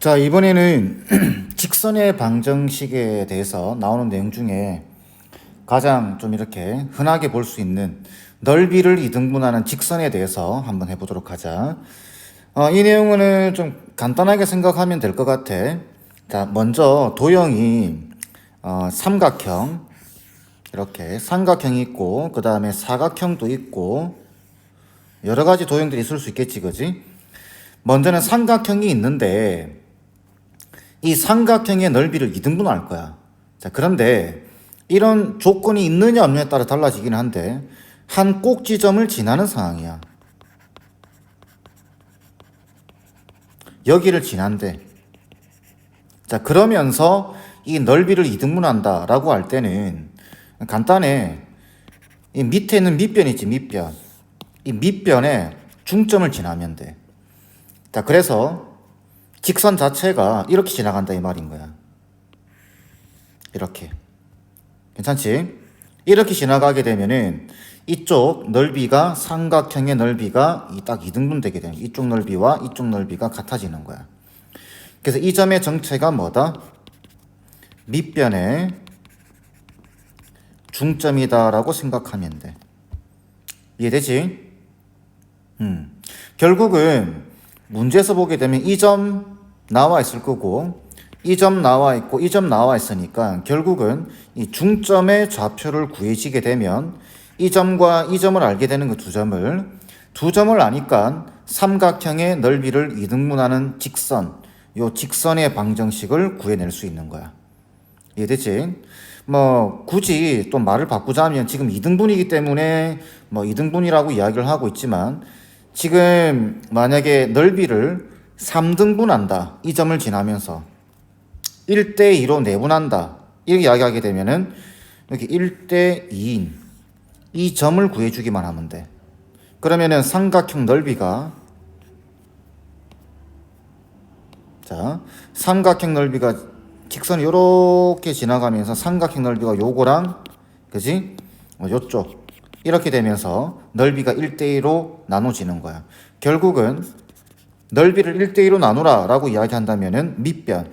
자, 이번에는 직선의 방정식에 대해서 나오는 내용 중에 가장 좀 이렇게 흔하게 볼 수 있는 넓이를 이등분하는 직선에 대해서 한번 해보도록 하자. 어, 이 내용은 좀 간단하게 생각하면 될 것 같아. 자, 먼저 도형이 어, 삼각형 이렇게 삼각형이 있고 그 다음에 사각형도 있고 여러 가지 도형들이 있을 수 있겠지, 그지? 먼저는 삼각형이 있는데 이 삼각형의 넓이를 이등분할 거야. 자, 그런데 이런 조건이 있느냐 없느냐에 따라 달라지긴 한데 한 꼭지점을 지나는 상황이야. 여기를 지난대. 자, 그러면서 이 넓이를 이등분한다라고 할 때는 간단해. 이 밑에 있는 밑변 있지, 밑변. 이 밑변에 중점을 지나면 돼. 자, 그래서 직선 자체가 이렇게 지나간다 이 말인 거야. 이렇게. 괜찮지? 이렇게 지나가게 되면은 이쪽 넓이가 삼각형의 넓이가 이딱 이등분 되게 되는. 이쪽 넓이와 이쪽 넓이가 같아지는 거야. 그래서 이 점의 정체가 뭐다? 밑변의 중점이다라고 생각하면 돼. 이해되지? 음. 결국은 문제에서 보게 되면 이 점 나와 있을 거고 이 점 나와 있고 이 점 나와 있으니까 결국은 이 중점의 좌표를 구해지게 되면 이 점과 이 점을 알게 되는 그 두 점을 두 점을 아니까 삼각형의 넓이를 이등분하는 직선 요 직선의 방정식을 구해낼 수 있는 거야. 이해되지? 뭐 굳이 또 말을 바꾸자면 지금 2등분이기 때문에 뭐 2등분이라고 이야기를 하고 있지만 지금 만약에 넓이를 3등분한다. 이 점을 지나면서 1대 2로 내분한다. 이렇게 이야기하게 되면은 이렇게 1대 2인 이 점을 구해 주기만 하면 돼. 그러면은 삼각형 넓이가 자, 삼각형 넓이가 직선이 요렇게 지나가면서 삼각형 넓이가 요거랑 그지? 어, 요쪽 이렇게 되면서 넓이가 1대1로 나눠지는 거야. 결국은 넓이를 1대1로 나누라 라고 이야기한다면은 밑변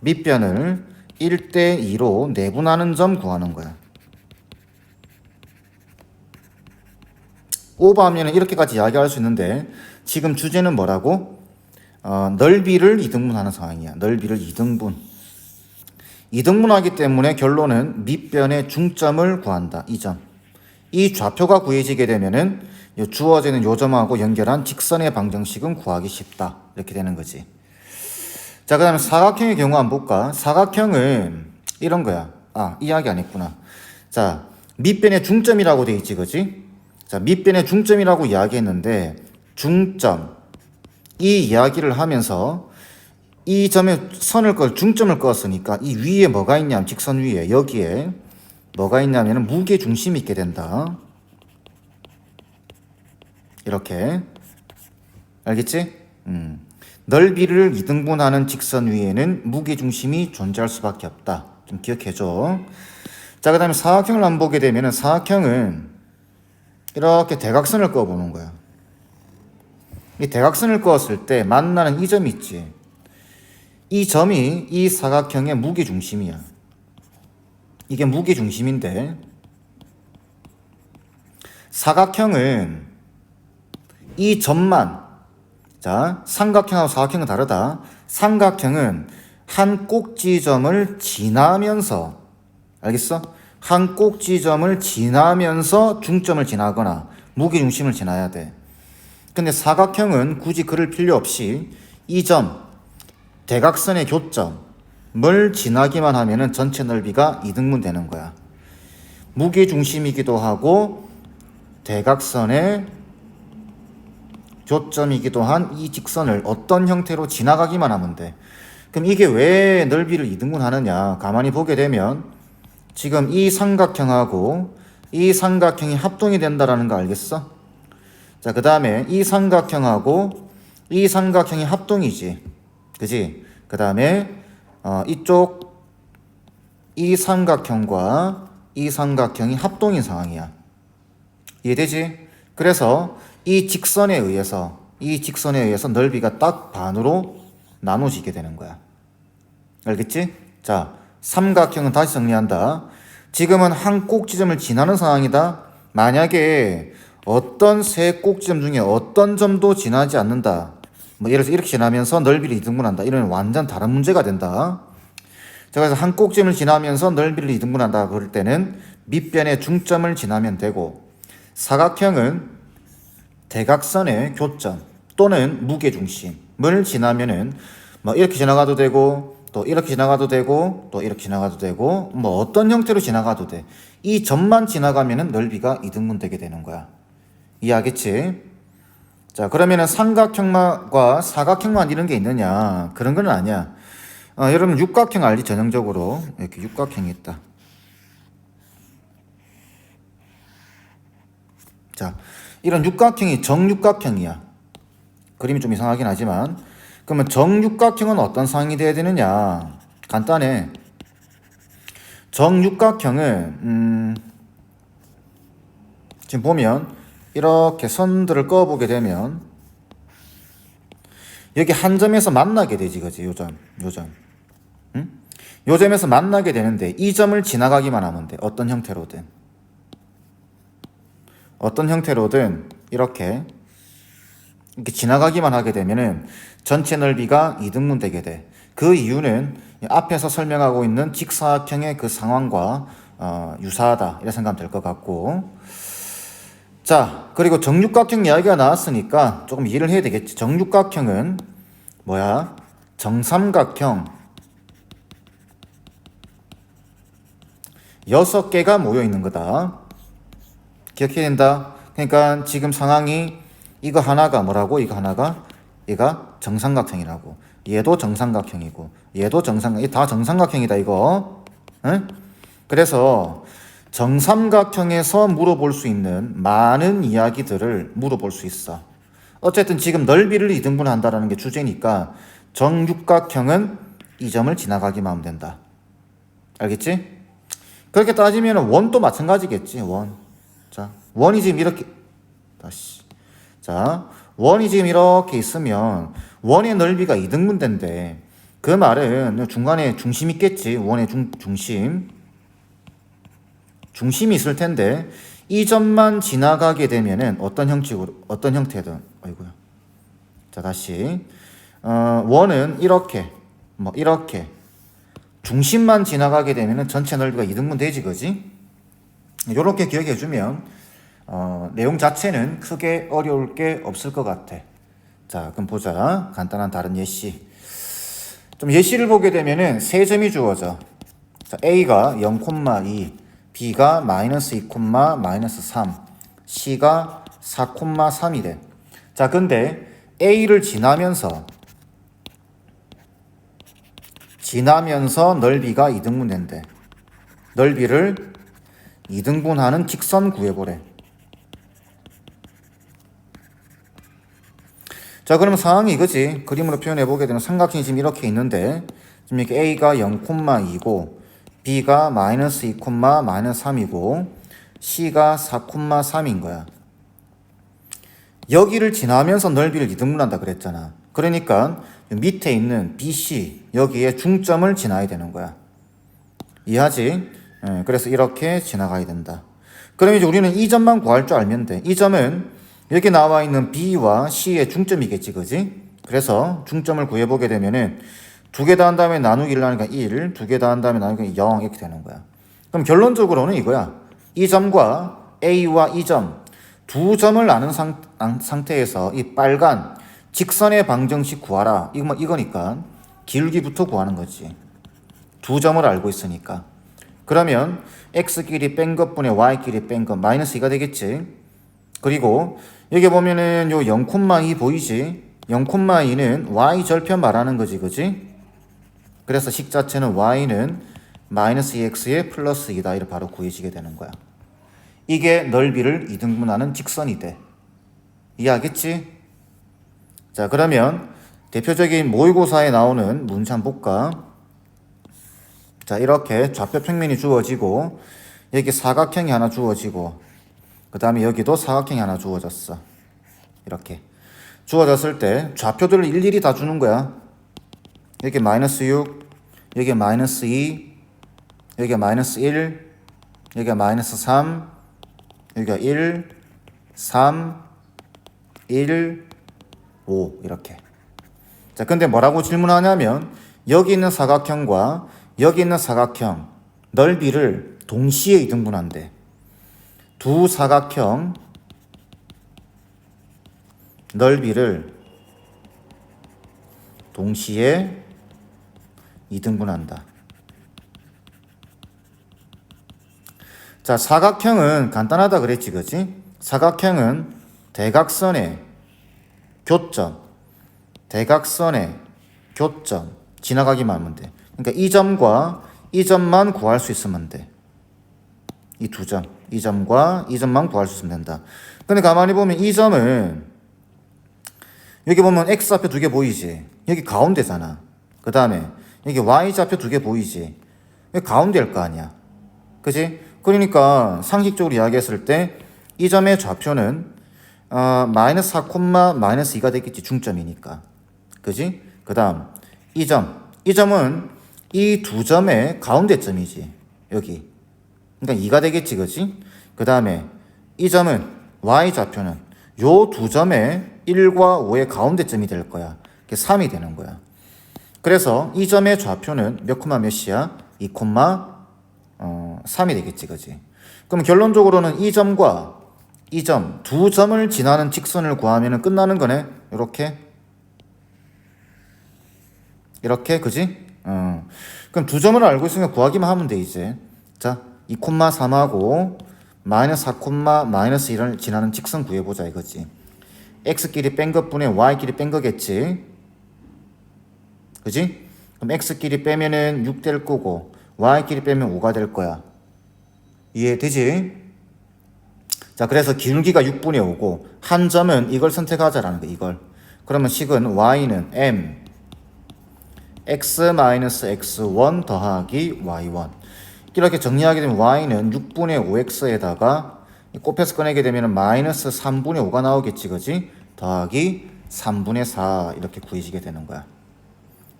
밑변을 1대2로 내분하는 점 구하는 거야. 오버하면 이렇게까지 이야기할 수 있는데 지금 주제는 뭐라고? 어, 넓이를 이등분하는 상황이야. 넓이를 이등분. 이등분하기 때문에 결론은 밑변의 중점을 구한다. 이 점. 이 좌표가 구해지게 되면은 요 주어지는 요 점하고 연결한 직선의 방정식은 구하기 쉽다. 이렇게 되는 거지. 자, 그 다음에 사각형의 경우 한번 볼까? 사각형은 이런 거야. 아, 이야기 안 했구나. 자, 밑변의 중점이라고 돼 있지, 그지? 자, 밑변의 중점이라고 이야기했는데, 중점. 이 이야기를 하면서 이 점에 선을 걸 중점을 그었으니까 이 위에 뭐가 있냐면 직선 위에 여기에 뭐가 있냐면 무게 중심이 있게 된다. 이렇게 알겠지? 음. 넓이를 이등분하는 직선 위에는 무게 중심이 존재할 수밖에 없다. 좀 기억해줘. 자, 그 다음에 사각형을 한번 보게 되면은 사각형은 이렇게 대각선을 그어보는 거야. 이 대각선을 그었을 때 만나는 이 점이 있지. 이 점이 이 사각형의 무게 중심이야. 이게 무게 중심인데 사각형은 이 점만 자 삼각형하고 사각형은 다르다. 삼각형은 한 꼭지점을 지나면서 알겠어? 한 꼭지점을 지나면서 중점을 지나거나 무게 중심을 지나야 돼. 근데 사각형은 굳이 그럴 필요 없이 이 점, 대각선의 교점을 지나기만 하면은 전체 넓이가 이등분 되는 거야. 무게 중심이기도 하고 대각선의 교점이기도 한 이 직선을 어떤 형태로 지나가기만 하면 돼. 그럼 이게 왜 넓이를 이등분 하느냐? 가만히 보게 되면 지금 이 삼각형하고 이 삼각형이 합동이 된다라는 거 알겠어? 자, 그 다음에 이 삼각형하고 이 삼각형이 합동이지. 그지? 그 다음에, 어, 이쪽, 이 삼각형과 이 삼각형이 합동인 상황이야. 이해되지? 그래서 이 직선에 의해서, 이 직선에 의해서 넓이가 딱 반으로 나눠지게 되는 거야. 알겠지? 자, 삼각형은 다시 정리한다. 지금은 한 꼭지점을 지나는 상황이다. 만약에 어떤 세 꼭지점 중에 어떤 점도 지나지 않는다. 뭐 예를 들어서 이렇게 지나면서 넓이를 이등분한다. 이런 완전 다른 문제가 된다. 자, 그래서 한 꼭지점을 지나면서 넓이를 이등분한다. 그럴 때는 밑변의 중점을 지나면 되고 사각형은 대각선의 교점 또는 무게중심을 지나면은 뭐 이렇게 지나가도 되고 또 이렇게 지나가도 되고 또 이렇게 지나가도 되고 뭐 어떤 형태로 지나가도 돼. 이 점만 지나가면은 넓이가 이등분 되게 되는 거야. 이해하겠지? 자, 그러면은 삼각형과 사각형만 이런 게 있느냐? 그런 건 아니야. 어, 여러분 육각형 알지? 전형적으로 이렇게 육각형이 있다. 자, 이런 육각형이 정육각형이야. 그림이 좀 이상하긴 하지만 그러면 정육각형은 어떤 상이 돼야 되느냐? 간단해. 정육각형은 음, 지금 보면 이렇게 선들을 그어보게 되면 여기 한 점에서 만나게 되지, 그지? 요 점, 요 점. 응? 요 점에서 만나게 되는데 이 점을 지나가기만 하면 돼. 어떤 형태로든. 어떤 형태로든 이렇게 이렇게 지나가기만 하게 되면은 전체 넓이가 이등분 되게 돼. 그 이유는 앞에서 설명하고 있는 직사각형의 그 상황과 어, 유사하다 이렇게 생각하면 될 것 같고 자 그리고 정육각형 이야기가 나왔으니까 조금 이해를 해야 되겠지. 정육각형은 뭐야? 정삼각형. 여섯 개가 모여 있는 거다. 기억해야 된다. 그러니까 지금 상황이 이거 하나가 뭐라고? 이거 하나가? 얘가 정삼각형이라고. 얘도 정삼각형이고 얘도 정삼각 이다 정삼각형이다 이거. 응? 그래서 정삼각형에서 물어볼 수 있는 많은 이야기들을 물어볼 수 있어. 어쨌든 지금 넓이를 이등분한다라는 게 주제니까 정육각형은 이 점을 지나가기만 하면 된다. 알겠지? 그렇게 따지면 원도 마찬가지겠지 원. 자 원이 지금 이렇게 다시. 자 원이 지금 이렇게 있으면 원의 넓이가 이등분된데 그 말은 중간에 중심 있겠지 원의 중, 중심 중심이 있을 텐데 이 점만 지나가게 되면은 어떤 형식으로 어떤 형태든 아이고야 자 다시 어, 원은 이렇게 뭐 이렇게 중심만 지나가게 되면은 전체 넓이가 이등분 되지 그지 요렇게 기억해 주면 어, 내용 자체는 크게 어려울 게 없을 것 같아. 자, 그럼 보자. 간단한 다른 예시. 좀 예시를 보게 되면은 세 점이 주어져. 자, A가 0,2, B가 마이너스 2, 마이너스 3, C가 4,3이래. 자, 근데 A를 지나면서 지나면서 넓이가 이등분 된대. 넓이를 이등분하는 직선 구해보래. 자, 그러면 상황이 이거지. 그림으로 표현해 보게 되면 삼각형이 지금 이렇게 있는데, 지금 이렇게 A가 0,2고, B가 마이너스 2, 마이너스 3이고, C가 4,3인 거야. 여기를 지나면서 넓이를 이등분한다 그랬잖아. 그러니까 밑에 있는 BC, 여기에 중점을 지나야 되는 거야. 이해하지? 예, 그래서 이렇게 지나가야 된다. 그럼 이제 우리는 이 점만 구할 줄 알면 돼. 이 점은 여기 나와 있는 B와 C의 중점이겠지, 그지? 그래서 중점을 구해보게 되면은 두개 더한 다음에 나누기를 하니까 1, 두개 더한 다음에 나누기가 0 이렇게 되는 거야. 그럼 결론적으로는 이거야. 이 점과 A와 이 점, 두 점을 아는 상, 상태에서 이 빨간 직선의 방정식 구하라. 이거, 이거니까 길기부터 구하는 거지. 두 점을 알고 있으니까. 그러면 x끼리 뺀 것분의 y끼리 뺀 것 마이너스 2가 되겠지. 그리고 여기 보면은 요 0,2 보이지? 0,2는 y 절편 말하는 거지, 그지? 그래서 식 자체는 y는 마이너스 2x의 플러스 2다. 이렇게 바로 구해지게 되는 거야. 이게 넓이를 이등분하는 직선이 돼. 이해하겠지? 자, 그러면 대표적인 모의고사에 나오는 문제 한번 볼까? 자, 이렇게 좌표 평면이 주어지고, 여기 사각형이 하나 주어지고, 그 다음에 여기도 사각형이 하나 주어졌어. 이렇게. 주어졌을 때 좌표들을 일일이 다 주는 거야. 여기 마이너스 6, 여기 마이너스 2, 여기가 마이너스 1, 여기가 마이너스 3, 여기가 1, 3, 1, 5 이렇게. 자, 근데 뭐라고 질문하냐면 여기 있는 사각형과 여기 있는 사각형 넓이를 동시에 이등분한대. 두 사각형 넓이를 동시에 이등분한다. 자, 사각형은 간단하다 그랬지, 그지? 사각형은 대각선의 교점, 대각선의 교점 지나가기만 하면 돼. 그러니까 이 점과 이 점만 구할 수 있으면 돼. 이 두 점, 이 점과 이 점만 구할 수 있으면 된다. 근데 가만히 보면 이 점은 여기 보면 x 좌표 두개 보이지? 여기 가운데잖아. 그 다음에 여기 y 좌표 두 개 보이지? 가운데일 거 아니야. 그지? 그러니까 상식적으로 이야기했을 때 이 점의 좌표는 어, 마이너스 4, 마이너스 2가 되겠지. 중점이니까. 그지? 그 다음 이 점. 이 점은 이 두 점의 가운데 점이지. 여기. 그러니까 2가 되겠지. 그지? 그 다음에 이 점은 y 좌표는 요 두 점의 1과 5의 가운데 점이 될 거야. 그게 3이 되는 거야. 그래서 이 점의 좌표는 몇 콤마 몇이야? 2 콤마 어, 3이 되겠지. 그지? 그럼 결론적으로는 이 점과 이 점, 두 점을 지나는 직선을 구하면 끝나는 거네. 이렇게. 이렇게, 그지? 어. 그럼 두 점을 알고 있으니까 구하기만 하면 돼, 이제. 자, 2,3하고 마이너스 4, 마이너스 1을 지나는 직선 구해보자, 이거지. x끼리 뺀 것분에 y끼리 뺀 거겠지. 그지? 그럼 x끼리 빼면은 6될 거고, y끼리 빼면 5가 될 거야. 이해되지? 자, 그래서 기울기가 6분의 5고 한 점은 이걸 선택하자라는 거 이걸. 그러면 식은 y는 m x-x1 더하기 y1 이렇게 정리하게 되면 y는 6분의 5x에다가 곱해서 꺼내게 되면 마이너스 3분의 5가 나오겠지 그지? 더하기 3분의 4 이렇게 구해지게 되는 거야.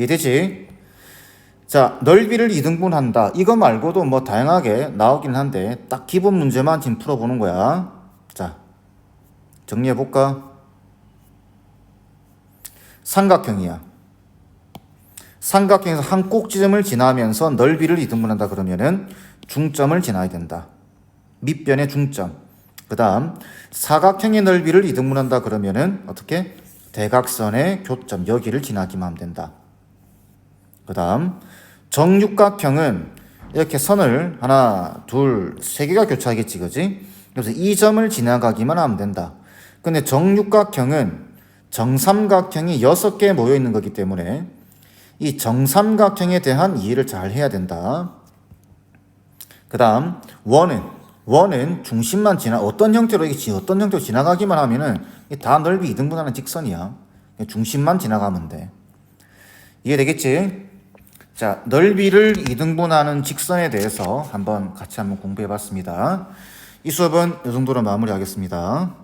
이해되지? 자, 넓이를 2등분한다. 이거 말고도 뭐 다양하게 나오긴 한데 딱 기본 문제만 지금 풀어보는 거야. 자, 정리해볼까? 삼각형이야. 삼각형에서 한 꼭지점을 지나면서 넓이를 2등분한다 그러면은 중점을 지나야 된다. 밑변의 중점. 그 다음 사각형의 넓이를 2등분한다 그러면은 어떻게? 대각선의 교점 여기를 지나기만 하면 된다. 그 다음 정육각형은 이렇게 선을 하나, 둘, 세 개가 교차하겠지, 그지? 그래서 이 점을 지나가기만 하면 된다. 근데 정육각형은 정삼각형이 여섯 개 모여 있는 거기 때문에 이 정삼각형에 대한 이해를 잘 해야 된다. 그 다음 원은 원은 중심만 지나 어떤 형태로 이게 어떤 형태로 지나가기만 하면은 다 넓이 2등분하는 직선이야. 중심만 지나가면 돼. 이해되겠지? 자, 넓이를 2등분하는 직선에 대해서 한번 같이 한번 공부해 봤습니다. 이 수업은 이 정도로 마무리하겠습니다.